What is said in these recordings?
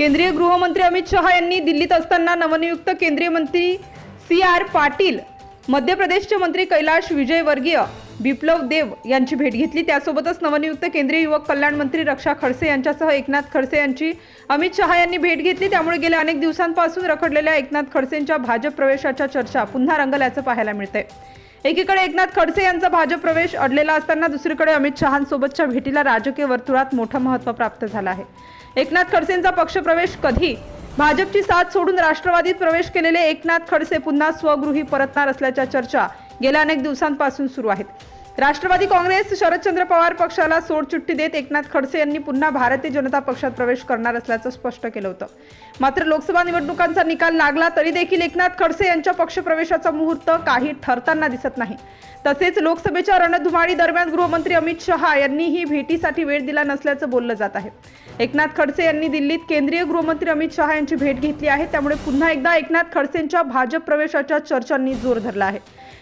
केंद्रीय गृहमंत्री अमित शहा यांनी दिल्लीत असताना नवनियुक्त केंद्रीय मंत्री सी आर पाटील मध्य प्रदेशचे मंत्री कैलाश विजयवर्गीय बिप्लव देव यांची भेट घेतली. त्यासोबतच नवनियुक्त केंद्रीय युवक कल्याण मंत्री रक्षा खडसे यांच्यासह एकनाथ खडसे यांची अमित शहा यांनी भेट घेतली. त्यामुळे गेल्या अनेक दिवसांपासून रखडलेल्या एकनाथ खडसेंच्या भाजप प्रवेशाच्या चर्चा पुन्हा रंगल्याचं पाहायला मिळतंय. एकीकडे एकनाथ खडसे यांचा भाजप प्रवेश अडलेला असताना दुसरीकडे अमित शहांसोबतच्या भेटीला राजकीय वर्तुळात मोठं महत्त्व प्राप्त झालं आहे. एकनाथ खडसेंचा पक्षप्रवेश कधी? भाजपची साथ सोडून राष्ट्रवादीत प्रवेश केलेले एकनाथ खडसे पुन्हा स्वगृही परतणार असल्याच्या चर्चा गेल्या अनेक दिवसांपासून सुरू आहेत. राष्ट्रवादी काँग्रेस शरदचंद्र पवार पक्षाला सोडचुट्टी देत एकनाथ खडसे यांनी पुन्हा भारतीय जनता पक्षात प्रवेश करणार असल्याचं स्पष्ट केलं होतं. मात्र लोकसभा निवडणुकांचा निकाल लागला तरी देखील एकनाथ खडसे यांच्या पक्षप्रवेशाचा मुहूर्त काही ठरताना दिसत नाही. तसेच लोकसभेच्या रणधुमाळी दरम्यान गृहमंत्री अमित शहा यांनीही भेटीसाठी वेळ दिला नसल्याचं बोललं जात आहे. एकनाथ खडसे यांनी दिल्लीत केंद्रीय गृहमंत्री अमित शहा यांची भेट घेतली आहे. त्यामुळे पुन्हा एकदा एकनाथ खडसेंच्या भाजप प्रवेशाच्या चर्चांनी जोर धरला आहे.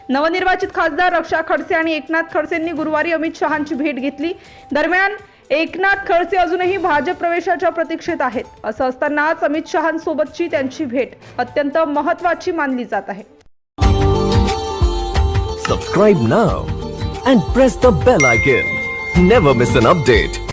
नवनिर्वाचित खासदार रक्षा खडसे आणि एकनाथ एकनाथ खडसेंनी गुरुवारी अमित शहांची भेट घेतली. दरम्यान एकनाथ खडसे अजूनही भाजप प्रवेशाच्या प्रतीक्षेत आहेत. असं असतानाच अमित शहांसोबतची त्यांची भेट अत्यंत महत्वाची मानली जात आहे. Subscribe now and press the bell icon never miss an update